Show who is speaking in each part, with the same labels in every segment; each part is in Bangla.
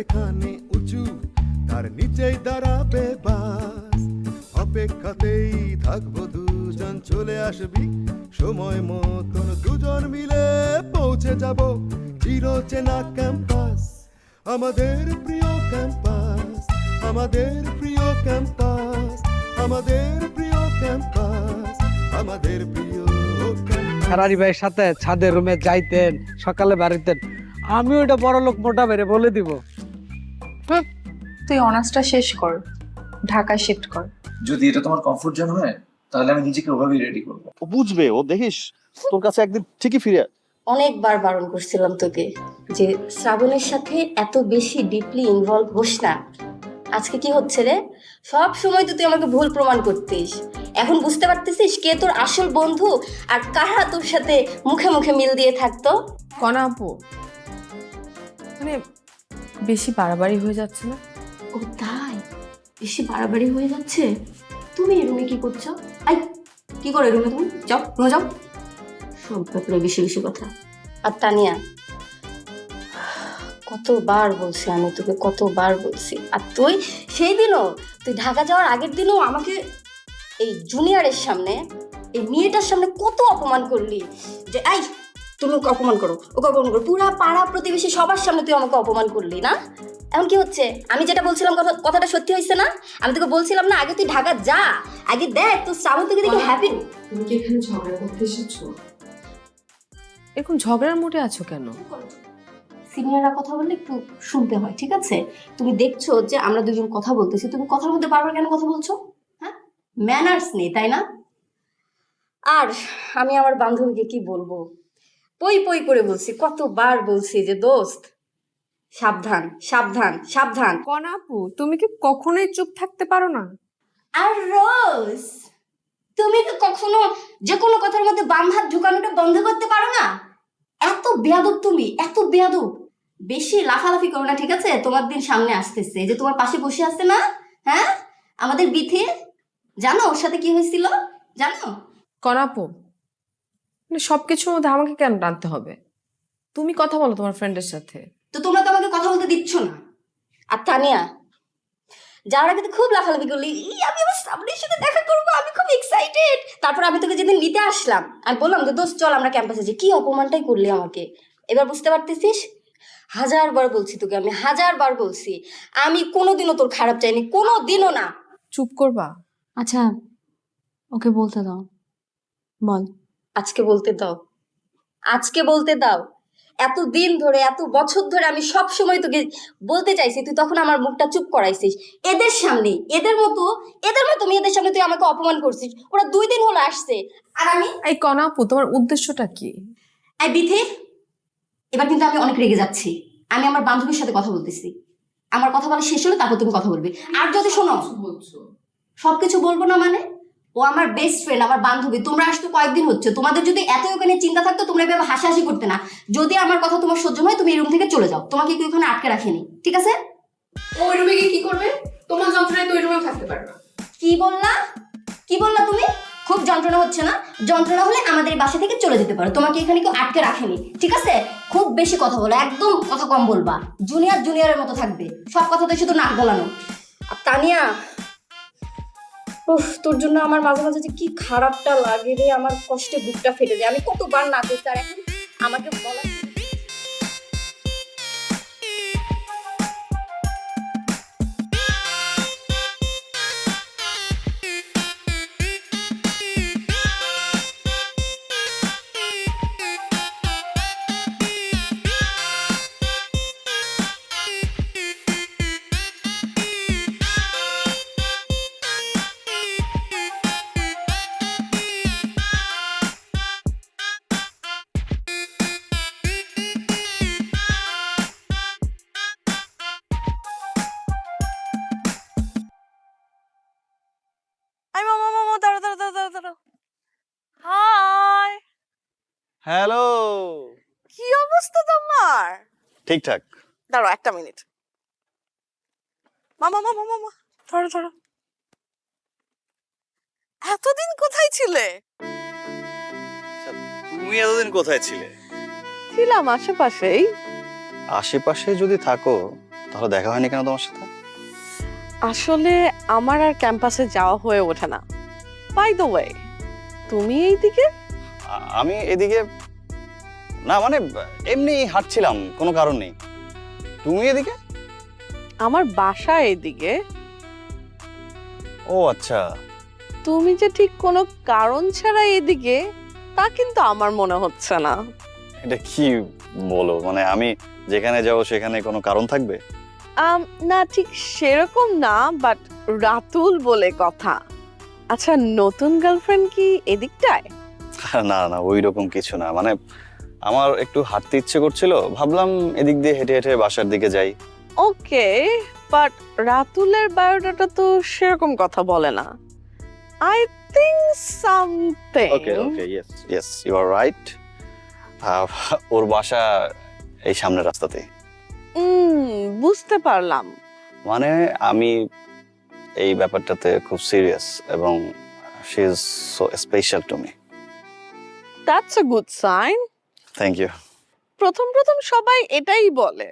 Speaker 1: এখানে উঁচু, তার নিচেই দাঁড়াবে বাস। অপেক্ষাতেই থাকব দুজন, চলে আসবি। সময় মতন দুজন মিলে পৌঁছে যাব চির চেনা ক্যাম্পাস। আমাদের প্রিয় ক্যাম্পাস, আমাদের প্রিয় ক্যাম্পাস, আমাদের প্রিয় ক্যাম্পাস, আমাদের প্রিয়
Speaker 2: ফেরারি ভাইয়ের সাথে ছাদের রুমে যাইতেন, সকালে বাড়িতেন আমি ওইটা বড় লোক মোটা বেড়ে বলে দিব।
Speaker 3: তুই অনার্সটা শেষ কর ঢাকায় শিফট কর।
Speaker 4: যদি এটা তোমার কমফোর্ট জোন হয় তাহলে আমি নিজেকে ওভাবেই রেডি করব।
Speaker 5: ও বুঝবে ও দেখিস তোর কাছে একদিন ঠিকই ফিরে
Speaker 6: অনেকবার বারণ করছিলাম তোকে যে শ্রাবণের সাথে এত বেশি ডিপলি ইনভলভ হোস না। আজকে কি হচ্ছে রে? সব সময় তো তুই আমাকে ভুল প্রমাণ করতিস। এখন বুঝতে পারতেছিস কে তোর আসল বন্ধু আর কারা তোর সাথে মুখে মুখে মিল দিয়ে থাকতো?
Speaker 7: কনা আপু মানে বেশি বাড়াবাড়ি হয়ে যাচ্ছে না?
Speaker 6: ও তাই? বেশি বাড়াবাড়ি হয়ে যাচ্ছে? তুমি এই রুমে কি করছ? আই কি করে রুমে তুমি? যাও রুমে যাও। সব ব্যাপারে বেশি বেশি কথা। আর তানিয়া কতবার বলছি আমি তোকে কতবার বলছি। আর তুই সেই দিনও তুই ঢাকা যাওয়ার আগের দিনও আমাকে এই জুনিয়রের সামনে এই মেয়েটার সামনে কত অপমান করলি। যে এই তুমি ওকে অপমান করো ওকে অপমান করো। পুরা পাড়া প্রতিবেশী সবার সামনে তুই আমাকে অপমান করলি না? এখন কি হচ্ছে? আমি যেটা বলছিলাম কথা- কথাটা সত্যি হয়েছে না? আমি তোকে বলছিলাম না আগে তুই ঢাকা যা আগে দেখ তোর শ্রাবণ তোকে দেখে হ্যাপি
Speaker 7: তুমি কি এখানে ঝগড়া করতে এসেছ? এরকম ঝগড়ার মোটে আছো কেন?
Speaker 6: সিনিয়ররা কথা বললে একটু শুনতে হয় ঠিক আছে? তুমি দেখছ যে আমরা দুজন কথা বলতেছি তুমি কথার মধ্যে বারবার কেন কথা বলছো? হ্যাঁ? ম্যানার্স নেই তাই না? আর আমি আমার বান্ধবীকে কি বলব? পই পই করে বলছি কতবার বলছি যে দোস্ত সাবধান সাবধান সাবধান।
Speaker 7: কনা আপু তুমি কি কখনোই চুপ থাকতে পারো না?
Speaker 6: আর রোজ তুমি কি কখনো যে কোনো কথার মধ্যে বাম হাত ঢুকানোটা বন্ধ করতে পারো না? এত বেয়াদব তুমি এত বেয়াদব। বেশি লাফালাফি করো না ঠিক আছে? তোমার দিন সামনে আসতেছে। এই যে তোমার পাশে বসে আছে না হ্যাঁ? আমাদের বিথে জানো ওর সাথে কি হয়েছিল? জানো?
Speaker 7: কনা আপু মানে সবকিছুর মধ্যে আমাকে কেন টানতে হবে? তুমি কথা বলো তোমার ফ্রেন্ডের সাথে।
Speaker 6: তো তোমরা তো আমাকে কথা বলতে দিচ্ছ না। আর তানিয়া যাওয়ার আগে তো খুব লাফালাফি করলি। "ই, আমি আমার সামনের সাথে দেখা করব আমি খুব এক্সাইটেড তারপর আমি তোকে যেদিন নিতে আসলাম আমি বললাম যে দোস্ত চল আমরা ক্যাম্পাসে যাই। কি অপমানটাই করলি আমাকে। এবার বুঝতে পারতেছিস? হাজার বার বলছি তোকে আমি হাজার বার বলছি। আমি কোনোদিনও তোর খারাপ চাইনি কোনো দিনও না।
Speaker 7: চুপ করবা?
Speaker 3: আচ্ছা ওকে বলতে দাও। বল।
Speaker 6: আজকে বলতে দাও। আজকে বলতে দাও। এত দিন ধরে এত বছর ধরে আমি সব সময় তোকে বলতে চাইছি তুই তখন আমার মুখটা চুপ করাইছিস। এদের সামনে এদের মতো এদের মতো মেয়েদের সামনে তুই আমাকে অপমান করছিস। ওরা দুই দিন হলো আসছে। আর আমি
Speaker 7: এই কনা আপু তোমার উদ্দেশ্যটা কি?
Speaker 6: এই বিথি এবার কিন্তু আমি অনেক রেগে যাচ্ছি। আমি আমার বান্ধবীর সাথে কথা বলতেছি। আমার কথা বলা শেষ হলে তারপর তুমি কথা বলবে। আর যদি শোনো
Speaker 7: বলছো।
Speaker 6: সবকিছু বলব না মানে? ও আমার বেস্ট ফ্রেন্ড আমার বান্ধবী তোমরা আসতে কয়েকদিন হচ্ছে। তোমাদের যদি এত ওখানে চিন্তা থাকতো তোমরা এভাবে হাসাহাসি করতে না। যদি আমার কথা তোমার সহ্য হয় তুমি এই রুম থেকে চলে যাও। তোমাকে কেউ ওখানে আটকে রাখেনি ঠিক আছে?
Speaker 7: ও ওই রুমে গিয়ে কি করবে? তোমার যন্ত্রণায় তো ওই রুমেও থাকতে পারবে না।
Speaker 6: কি বললা? কি বললা তুমি? খুব যন্ত্রণা হচ্ছে না? যন্ত্রণা হলে আমাদের এই বাসা থেকে চলে যেতে পারো। তোমাকে এখানে কেউ আটকে রাখেনি ঠিক আছে? খুব বেশি কথা বলো একদম কথা কম বলবা। জুনিয়র জুনিয়রের মতো থাকবে। সব কথাতে শুধু নাক গলানো। আর তানিয়া উফ, তোর জন্য আমার মাঝে মাঝে যে কি খারাপটা লাগে রে, আমার কষ্টে বুকটা ফেটে যায়। আমি কতবার না করতে আর এখন আমাকে বলা
Speaker 8: কি অবস্থা তোমার?
Speaker 5: ঠিকঠাক।
Speaker 8: দাঁড়াও একটা মিনিট। মামা মামা মামা ধরো ধরো। এতদিন কোথায় ছিলে?
Speaker 5: তুমি এতদিন কোথায় ছিলে?
Speaker 8: ছিলাম আশেপাশেই।
Speaker 5: আশেপাশে যদি থাকো তাহলে দেখা হয়নি কেন তোমার সাথে?
Speaker 8: আসলে আমার আর ক্যাম্পাসে যাওয়া হয়ে ওঠে না। বাই দ্য ওয়ে তুমি এইদিকে?
Speaker 5: আমি এদিকে না মানে এমনি হাঁটছিলাম কোনো কারণ নেই। তুমি এদিকে?
Speaker 8: আমার বাসা এদিকে।
Speaker 5: ও আচ্ছা।
Speaker 8: তুমি যে ঠিক কোনো কারণ ছাড়া এদিকে তা কিন্তু আমার মনে হচ্ছে না।
Speaker 5: এটা কি বলো? মানে আমি যেখানে যাব সেখানে কোনো কারণ থাকবে?
Speaker 8: আম, না ঠিক সেরকম না বাট রাতুল বলে কথা। আচ্ছা নতুন গার্লফ্রেন্ড কি এদিকটায়?
Speaker 5: না না ওই রকম কিছু না। মানে আমার একটু হাঁটতে ইচ্ছে করছিল ভাবলাম এদিক দিয়ে হেঁটে হেঁটে বাসার দিকে যাই।
Speaker 8: ওকে বাট রাতুলের বায়োডাটা তো সেরকম কথা বলে না। I think something
Speaker 5: okay okay yes yes you are right ওর বাসা এই সামনের রাস্তাতেই
Speaker 8: বুঝতে পারলাম।
Speaker 5: মানে আমি এই ব্যাপারটাতে খুব সিরিয়াস এবং she is so special to me
Speaker 8: that's a good sign
Speaker 5: thank you
Speaker 8: প্রথম প্রথম সবাই এটাই বলে।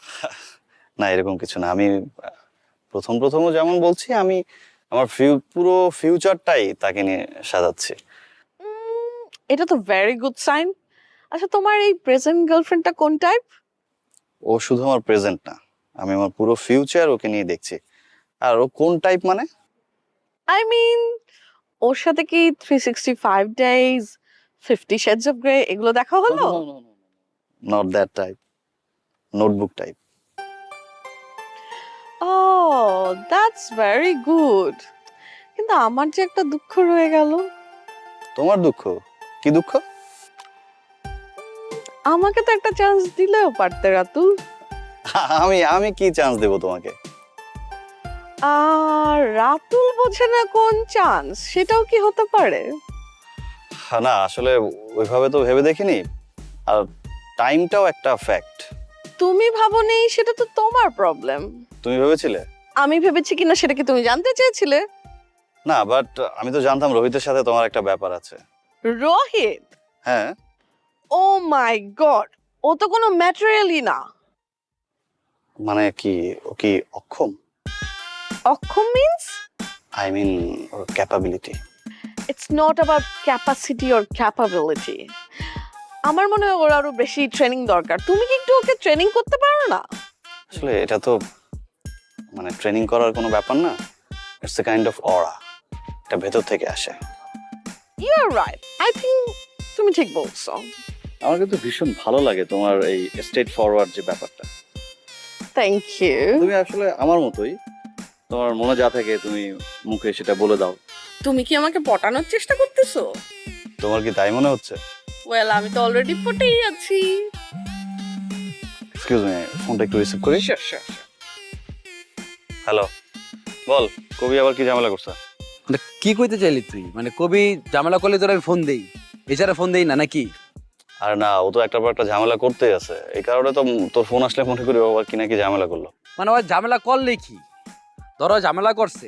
Speaker 5: না এরকম কিছু না। আমি প্রথম প্রথমও যেমন বলছি আমি আমার ফিউ পুরো ফিউচারটাই তাকে নিয়ে সাজাচ্ছি।
Speaker 8: এটা তো ভেরি গুড সাইন আচ্ছা তোমার এই প্রেজেন্ট গার্লফ্রেন্ডটা কোন টাইপ
Speaker 5: ও শুধু আমার প্রেজেন্ট না। আমি আমার পুরো ফিউচার ওকে নিয়ে দেখছি। আর ও কোন টাইপ মানে?
Speaker 8: আই মিন ওর সাথে কি three sixty five days fifty shades of grey এগুলো দেখা হলো?
Speaker 5: Not that type notebook type
Speaker 8: O that's very good কিন্তু আমার যে একটা দুঃখ রয়ে গেল।
Speaker 5: তোমার দুঃখ? কি দুঃখ?
Speaker 8: আমাকে তো একটা চান্স দিলেও পারতে রাতুল।
Speaker 5: আমি আমি কি চান্স দেব তোমাকে?
Speaker 8: আর রাতুল বোঝে না কোন চান্স সেটাও কি হতে পারে?
Speaker 5: না আসলে ওইভাবে তো ভেবে দেখিনি। আর টাইমটাও একটা ফ্যাক্ট
Speaker 8: তুমি ভাবো নেই সেটা তো তোমার প্রবলেম
Speaker 5: তুমি ভেবেছিলে?
Speaker 8: আমি ভেবেছি কিনা সেটা কি তুমি জানতে চেয়েছিলে?
Speaker 5: না বাট আমি তো জানতাম রোহিতের সাথে তোমার একটা ব্যাপার আছে।
Speaker 8: রোহিত?
Speaker 5: হ্যাঁ।
Speaker 8: ও মাই গড ও তো কোনো ম্যাটেরিয়ালই না।
Speaker 5: মানে কি ও কি অক্ষম?
Speaker 8: অক্ষম means
Speaker 5: I mean or capability
Speaker 8: it's not about capacity or capability আমার মনে হয় ওর আরও বেশি ট্রেনিং দরকার। তুমি কি একটু ওকে ট্রেনিং করতে পারো না?
Speaker 5: আসলে এটা তো মানে ট্রেনিং করার কোনো ব্যাপার না। It's a kind of aura এটা ভেতর থেকে আসে।
Speaker 8: You are right I think তুমি ঠিক বলছো।
Speaker 5: আমার কিন্তু ভীষণ ভালো লাগে তোমার এই স্টেট ফরওয়ার্ড যে ব্যাপারটা।
Speaker 8: থ্যাংক ইউ
Speaker 5: তুমি আসলে আমার মতোই তোমার মনে যা থাকে তুমি মুখে সেটা বলে দাও।
Speaker 8: তুমি কি আমাকে পটানোর চেষ্টা করতেছো?
Speaker 5: তোমার কি তাই মনে হচ্ছে?
Speaker 8: ওয়েল আমি তো অলরেডি পটেই আছি।
Speaker 5: এক্সকিউজ মি ফোনটা একটু রিসিভ করি? হ্যালো বল কবি আবার কি ঝামেলা করছে?
Speaker 2: মানে কি কইতে চাইলি তুই? মানে কবি ঝামেলা করলে তোর আমি ফোন দেই। এছাড়া ফোন দেই না নাকি?
Speaker 5: আর না ও তো একটা পর একটা ঝামেলা করতেই আছে। এই কারণে তো তোর ফোন আসলে মনে করি ও আবার কি নাকি ঝামেলা করল।
Speaker 2: মানে ওই ঝামেলা করলে কি? ধরো ঝামেলা করছে।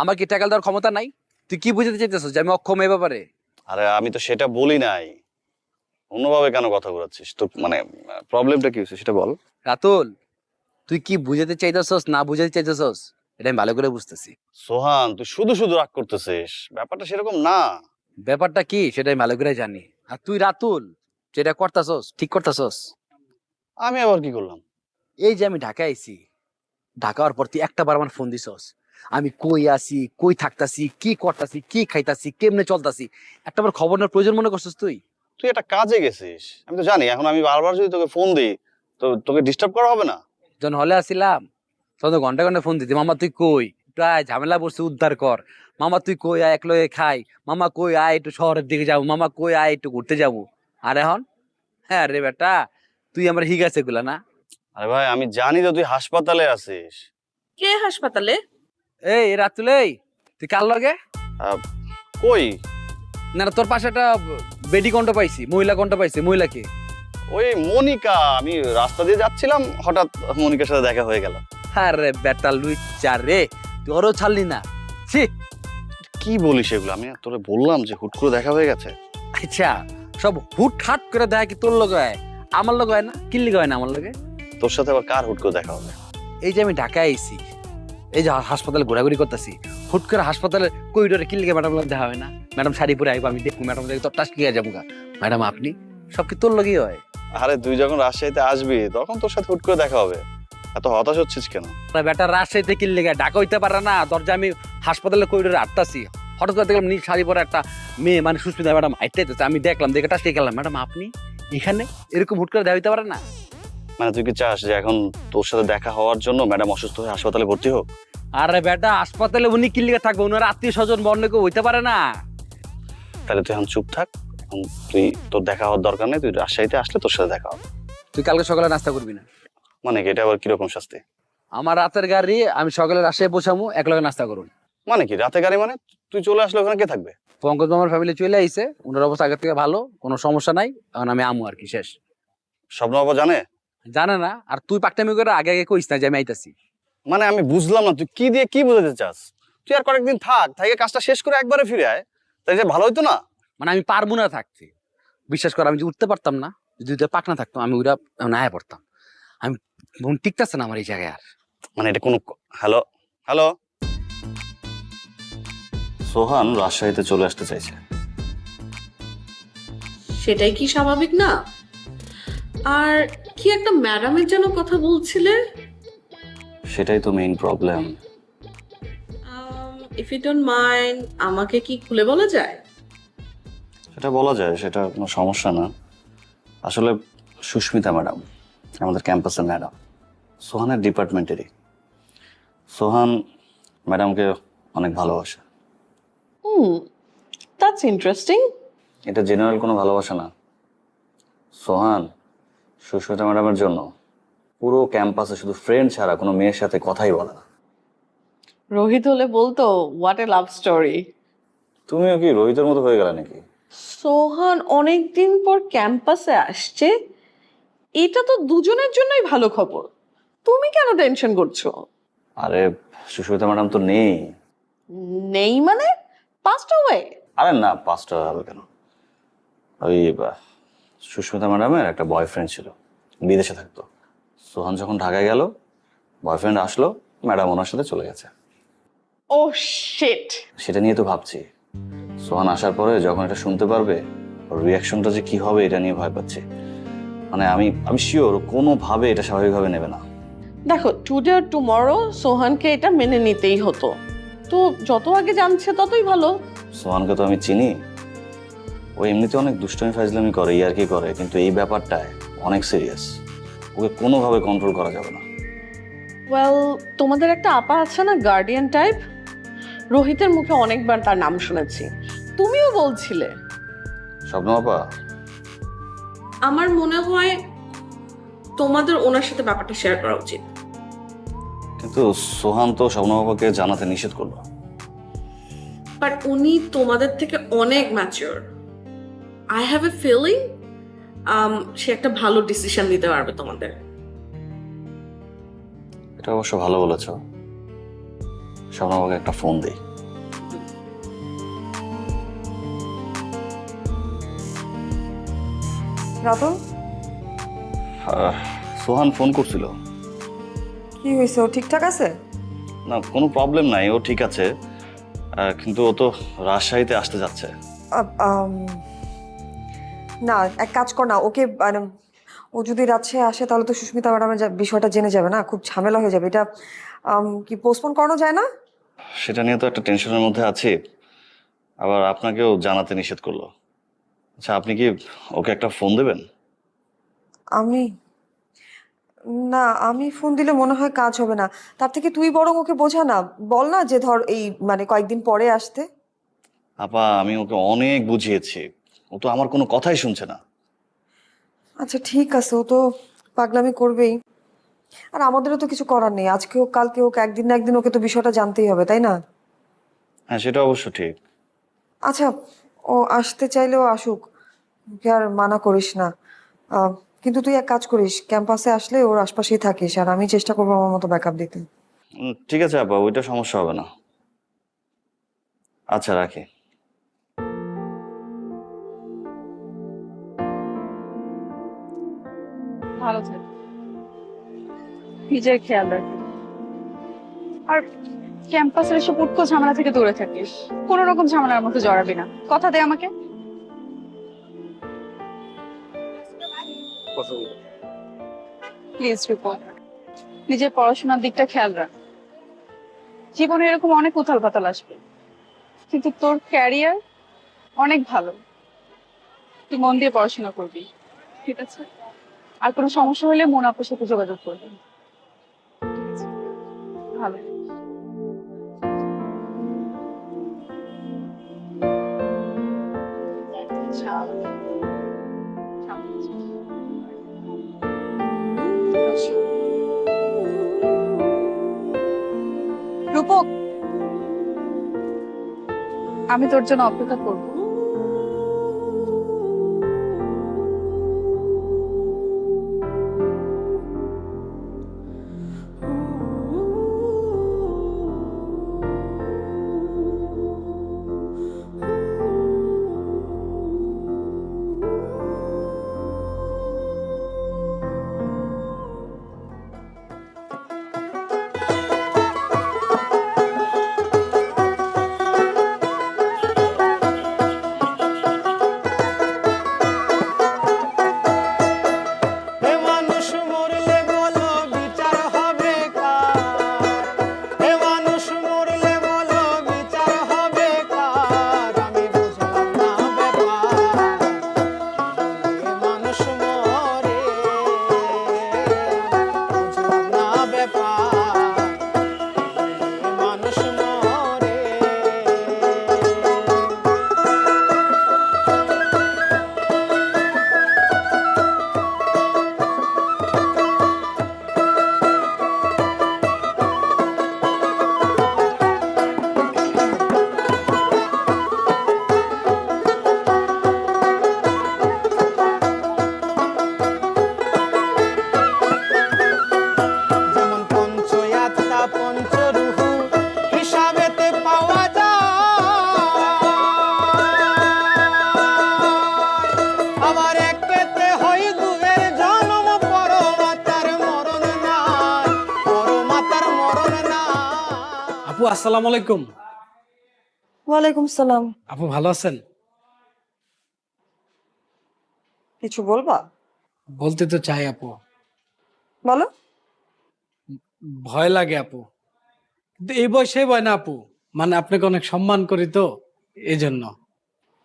Speaker 2: আমার কি ট্যাকেল দেওয়ার ক্ষমতা নাই? তুই কি বুঝাতে চাইতেছিস যে আমি অক্ষম এই ব্যাপারে?
Speaker 5: আরে আমি তো সেটা বলি নাই। অন্যভাবে কেন কথা ঘুরাচ্ছিস? তোর মানে প্রবলেমটা কি হচ্ছে সেটা বল।
Speaker 2: রাতুল তুই কি বুঝাতে চাইতেছস না বুঝাতে চাইতেছস? এটা আমি ভালো করে বুঝতেছি।
Speaker 5: সোহান তুই শুধু শুধু রাগ করতেছিস? ব্যাপারটা সেরকম না।
Speaker 2: ব্যাপারটা কি সেটা আমি ভালো করে জানি। আর তুই রাতুল যেটা করতাছস ঠিক করতাছস?
Speaker 5: আমি আবার কি করলাম?
Speaker 2: এই যে আমি ঢাকা আইছি ঢাকা হওয়ার পর তুই একটা বার আমার ফোন দিছস। আমি কই আছি কই থাকতাছি কি করতাছি কি খাইতাছি কেমনে চলতাছি? একটা বার খবর নেওয়ার প্রয়োজন মনে করছিস তুই?
Speaker 5: তুই একটা কাজে গেছিস। আমি তো জানি এখন আমি বারবার যদি তোকে ফোন দিই তো তোকে ডিস্টার্ব করা হবে না?
Speaker 2: যখন হলে আসিলাম। তখন ঘণ্টা ঘণ্টা ফোন দিতি। মামা তুই কই? প্রায় ঝামেলা পড়ছে উদ্ধার কর। মামা তুই কই আয় এক লয়ে খাই। মামা কই আয় একটু শহরের দিকে যাব। মামা কই আয় একটু ঘুরতে যাব। আর এখন? হ্যাঁ রে বেটা তুই আমার হিগাছে গুলা না।
Speaker 5: আরে ভাই আমি জানি তো তুই হাসপাতালে আছিস।
Speaker 8: কে হাসপাতালে?
Speaker 2: এই রাতুল এই তুই কার লগে?
Speaker 5: কই?
Speaker 2: না না, তোর পাশে একটা বেডি কণ্ঠ পাইছি মহিলা কণ্ঠ পাইছি মহিলাকে।
Speaker 5: ওই মনিকা আমি রাস্তা দিয়ে যাচ্ছিলাম হঠাৎ মনিকার সাথে দেখা হয়ে গেল।
Speaker 2: আরে বেটা লুইচা রে তুই ওরও ছাড়লি না। ছি।
Speaker 5: কি বলিস এগুলো? আমি তোরে বললাম যে হুট করে দেখা হয়ে গেছে।
Speaker 2: আচ্ছা সব হুট হাট করে দেখা কি তোর লগে হয়? আমার লগে হয় না? কিল্লি হয় না আমার লগে?
Speaker 5: তোর সাথে আবার কার হুট করে দেখা হবে?
Speaker 2: এই যে আমি ঢাকায় আইছি। এই যে হাসপাতালে ঘোরাঘুরি করতেছি হুট করে হাসপাতালে করিডোরে কিল্লিকে ম্যাডাম দেখা হয় না। ম্যাডাম শাড়ি পরে আইবো আমি দেখব ম্যাডাম দেখি তোর টাস কি যাব গা। ম্যাডাম আপনি? সব কি তোর লগেই হয়?
Speaker 5: আরে তুই যখন রাজশাহীতে আসবি তখন তোর সাথে হুট করে দেখা হবে। এত হতাশ হচ্ছিস কেন?
Speaker 2: বেটার রাজশাহীতে কিল্লি গা ঢাকা হইতে পারে না। দরজা আমি হাসপাতালে করিডোরে আটতাছি। হঠাৎ করে দেখলাম নীল শাড়ি পরে একটা মেয়ে মানে সুস্মিতা ম্যাডাম আইটাইতেছে আমি দেখলাম দেখে টাস গেলাম। ম্যাডাম আপনি এখানে? এরকম হুট করে দেখা হইতে পারে না?
Speaker 5: মানে তুই কি চাস যে এখন তোর সাথে দেখা হওয়ার জন্য ম্যাডাম অসুস্থ হয়ে হাসপাতালে ভর্তি হোক?
Speaker 2: আরে বেটা হাসপাতালে উনি কিল্লিকে থাকবে? ওনার আত্মীয় স্বজন বর্ণ কেউ হইতে পারে না।
Speaker 5: তাহলে তুই এখন চুপ থাক। এখন তুই তোর দেখা হওয়ার দরকার নেই। তুই রাজশাহীতে আসলে তোর সাথে দেখা হবে।
Speaker 2: তুই কালকে সকালে নাস্তা করবি না?
Speaker 5: মানে কি এটা আবার কীরকম শাস্তি?
Speaker 2: আমার রাতের গাড়ি আমি সকালে রাজশাহী পৌঁছামু এক লগে নাস্তা করুন।
Speaker 5: মানে কি রাতে গাড়ি মানে? তুই চলে আসলে ওখানে কে থাকবে?
Speaker 2: পঙ্কজ মামার ফ্যামিলি চলে আইছে। ওনার অবস্থা আগের থেকে ভালো কোনো সমস্যা নাই। এখন আমি আমু আর কি শেষ।
Speaker 5: স্বপ্ন বাবা জানে?
Speaker 2: জানে না আর তুই পাকটামি করে আগে আগে কইস না যে আমি আইতাছি।
Speaker 5: মানে আমি বুঝলাম না তুই কি দিয়ে কি বোঝাতে চাস? তুই আর কয়েকদিন থাক থেকে কাজটা শেষ করে একবারে ফিরে আয় তাই যে ভালো হইতো না?
Speaker 2: মানে আমি পারব না থাকতে। বিশ্বাস কর আমি যে উঠতে পারতাম না যদি দুইটা পাকনা থাকতো আমি ওইটা আয়া পড়তাম। আমি মন টিকতেছে না আমার এই জায়গায় আর।
Speaker 5: মানে এটা কোনো হ্যালো হ্যালো? সোহান রাজশাহীতে চলে আসতে চাইছে।
Speaker 8: সেটাই কি স্বাভাবিক না? আর কি একটা ম্যাডামের যেন কথা বলছিলে?
Speaker 5: সেটাই তো main problem
Speaker 8: if you don't mind আমাকে কি খুলে বলা যায়?
Speaker 5: সেটা বলা যায় সেটা কোনো সমস্যা না। আসলে সুস্মিতা ম্যাডাম আমাদের ক্যাম্পাসের ম্যাডাম সোহানের ডিপার্টমেন্টেরই। সোহান ম্যাডামকে অনেক ভালোবাসে।
Speaker 8: হুম দ্যাটস ইন্টারেস্টিং
Speaker 5: এটা জেনারেল কোনো ভালোবাসা না। সোহান সুস্মিতা ম্যাডামের জন্য পুরো ক্যাম্পাসে শুধু ফ্রেন্ড ছাড়া কোনো মেয়ের সাথে কথাই বলে না।
Speaker 8: রোহিত হলে বলতো হোয়াট এ লাভ স্টোরি
Speaker 5: তুমিও কি রোহিতের মতো হয়ে গেলে নাকি?
Speaker 8: সোহান অনেকদিন পর ক্যাম্পাসে আসছে। এটা তো দুজনের জন্যই ভালো খবর। তুমি কেন টেনশন করছ?
Speaker 5: আরে সুস্মিতা ম্যাডাম তো নেই।
Speaker 8: নেই মানে? পাস্ট ওয়ে
Speaker 5: আরে না পাঁচটা হবে কেন? ওই সুস্মিতা ম্যাডামের একটা বয়ফ্রেন্ড ছিল বিদেশে থাকতো। সোহান যখন ঢাকায় গেল বয়ফ্রেন্ড আসলো ম্যাডাম ওনার সাথে চলে গেছে।
Speaker 8: ও শিট
Speaker 5: সেটা নিয়ে তো ভাবছি। সোহান আসার পরে যখন এটা শুনতে পারবে ওর রিয়াকশনটা যে কি হবে এটা নিয়ে ভয় পাচ্ছি। মানে আমি আমি শিওর কোনোভাবে এটা স্বাভাবিকভাবে নেবে না।
Speaker 8: দেখো টুডে আর টুমরো সোহানকে এটা মেনে নিতেই হতো। তো যত আগে জানছে ততই ভালো।
Speaker 5: সোহানকে তো আমি চিনি ও এমনিতে অনেক দুষ্টমি ফাজলামি করে ইয়ার কি করে কিন্তু এই ব্যাপারটায় অনেক সিরিয়াস ওকে কোনোভাবে কন্ট্রোল করা যাবে না।
Speaker 8: ওয়েল তোমাদের একটা আপা আছে না গার্ডিয়ান টাইপ রোহিতের মুখে অনেকবার তার নাম শুনেছি। তুমিও বলছিলে।
Speaker 5: স্বপ্ন আপা?
Speaker 8: আমার মনে হয় তোমাদের ওনার সাথে ব্যাপারটা শেয়ার করা উচিত।
Speaker 5: কিন্তু সোহান তো স্বপ্ন বাবাকে জানাতে নিষেধ করল।
Speaker 8: বাট উনি তোমাদের থেকে অনেক mature I have a feeling um, সে একটা ভালো ডিসিশন নিতে পারবে তোমাদের।
Speaker 5: এটা অবশ্য ভালো বলেছ। স্বপ্ন বাবাকে একটা ফোন দিই।
Speaker 9: রতন
Speaker 5: সোহান ফোন করছিল।
Speaker 9: কি হয়েছে? ও ঠিকঠাক আছে?
Speaker 5: না কোনো প্রবলেম নাই ও ঠিক আছে। কিন্তু ও তো রাজশাহীতে আসতে যাচ্ছে।
Speaker 9: না এক কাজ কর না ওকে মানে ও যদি রাজশাহী আসে তাহলে তো সুস্মিতা ম্যাডামের বিষয়টা জেনে যাবে না খুব ঝামেলা হয়ে যাবে। এটা আম, কি পোস্টপোন করানো যায় না?
Speaker 5: সেটা নিয়ে তো একটা টেনশনের মধ্যে আছি। আবার আপনাকেও জানাতে নিষেধ করল। আচ্ছা আপনি কি ওকে একটা ফোন দেবেন?
Speaker 9: আমি? না আমি ফোন দিলে মনে হয় কাজ হবে না। তার থেকে তুই বরং ওকে বোঝা না। বল না যে ধর এই মানে কয়েকদিন পরে আসতে।
Speaker 5: আপা আমি ওকে অনেক বুঝিয়েছি। ও তো আমার কোনো কথাই শুনছে না।
Speaker 9: আচ্ছা ঠিক আছে ও তো পাগলামি করবেই। আর আমাদেরও তো কিছু করার নেই আজকে হোক কালকে হোক একদিন না একদিন ওকে তো বিষয়টা জানতেই হবে তাই না?
Speaker 5: হ্যাঁ সেটা অবশ্য ঠিক।
Speaker 9: আচ্ছা ও আসতে চাইলেও আসুক ওকে আর মানা করিস না। আহ, কিন্তু তুই এক কাজ করিস ক্যাম্পাসে আসলে ওর আশপাশেই থাকিস আর আমি চেষ্টা করব আমার মতো ব্যাকআপ দিতে।
Speaker 5: উম, ঠিক আছে আপা ওইটা সমস্যা হবে না। আচ্ছা রাখি।
Speaker 3: ভালো থাকি। নিজের খেয়াল রাখবি। আর ক্যাম্পাসের এসব উটকো ঝামেলা থেকে দূরে থাকিস। কোনো রকম ঝামেলার মধ্যে জড়াবি না। কথা দে আমাকে। প্লিজ রূপক নিজের পড়াশোনার দিকটা খেয়াল রাখ। জীবনে এরকম অনেক উথাল পাতাল আসবে। কিন্তু তোর ক্যারিয়ার অনেক ভালো। তুই মন দিয়ে পড়াশোনা করবি। ঠিক আছে? আর কোনো সমস্যা হলে মন আপনার সাথে যোগাযোগ করবেন। ভালো। রূপক, আমি তোর জন্য অপেক্ষা করব।
Speaker 10: আসসালামু আলাইকুম।
Speaker 9: ওয়ালাইকুম সালাম।
Speaker 10: আপু ভালো আছেন?
Speaker 9: কিছু বলবা?
Speaker 10: বলতে তো চাই আপু।
Speaker 9: বলো।
Speaker 10: ভয় লাগে আপু। কিন্তু এই বয়সে ভয় না আপু। মানে আপনাকে অনেক সম্মান করি তো এই জন্য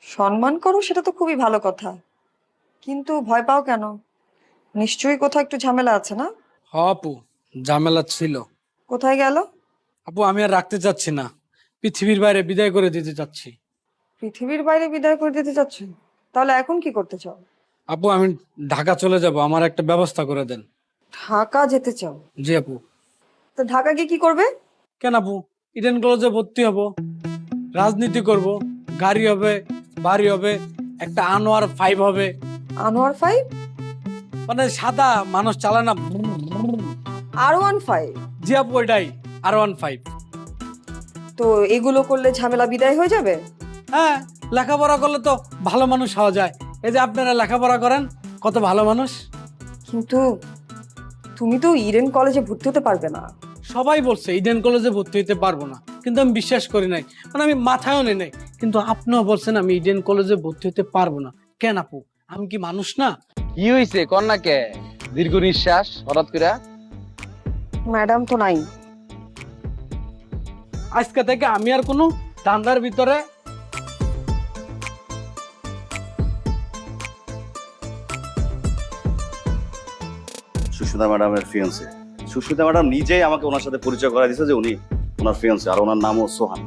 Speaker 9: সম্মান করো সেটা তো খুবই ভালো কথা। কিন্তু ভয় পাও কেন? নিশ্চয়ই কোথাও একটু ঝামেলা আছে না?
Speaker 10: হ আপু ঝামেলা ছিল।
Speaker 9: কোথায় গেল?
Speaker 10: আপু আমি আর রাখতে চাচ্ছি না। পৃথিবীর বাইরে বিদায় করে দিতে চাচ্ছি।
Speaker 9: পৃথিবীর বাইরে বিদায় করে দিতে চাচ্ছ তাহলে এখন কি করতে চাও?
Speaker 10: আপু আমি ঢাকা চলে যাব। আমার একটা ব্যবস্থা করে দেন।
Speaker 9: ঢাকা যেতে চাও?
Speaker 10: জি আপু।
Speaker 9: তো ঢাকা গিয়ে কি করবে?
Speaker 10: কেন আপু? ইডেন কলেজে ভর্তি হব। রাজনীতি করব। গাড়ি হবে বাড়ি হবে একটা আনোয়ার ফাইভ হবে।
Speaker 9: আনোয়ার ফাইভ
Speaker 10: মানে সাদা মানুষ চালায় না।
Speaker 9: আর ওয়ান ফাইভ
Speaker 10: জি আপু ওইটাই। আর ওয়ান ফাইভ
Speaker 9: তো এগুলো করলে ঝামেলা বিদায় হয়ে যাবে?
Speaker 10: হ্যাঁ লেখাপড়া করলে তো ভালো মানুষ হওয়া যায়। এই যে আপনারা লেখাপড়া করেন কত ভালো মানুষ।
Speaker 9: কিন্তু তুমি তো ইডেন কলেজে ভর্তি হতে পারবে না।
Speaker 10: সবাই বলছে ইডেন কলেজে ভর্তি হতে পারব না। কিন্তু আমি বিশ্বাস করি নাই। মানে আমি মাথায়ও নেই নাই। কিন্তু আপনিও বলছেন আমি ইডেন কলেজে ভর্তি হতে পারব না। কেন আপু? আমি কি মানুষ না?
Speaker 2: কি হইছে কন্যাকে? দীর্ঘ নিঃশ্বাস হঠাৎ করে?
Speaker 9: ম্যাডাম তো নাই।
Speaker 10: আজকে থেকে আমি আর কোনো ধান্দার ভিতরে
Speaker 5: সুস্মিতা ম্যাডামের ফিয়ান্সে সুস্মিতা ম্যাডাম নিজেই আমাকে ওনার সাথে পরিচয় করা দিয়েছে যে উনি ওনার ফিয়ান্সে আর ওনার নামও সোহান।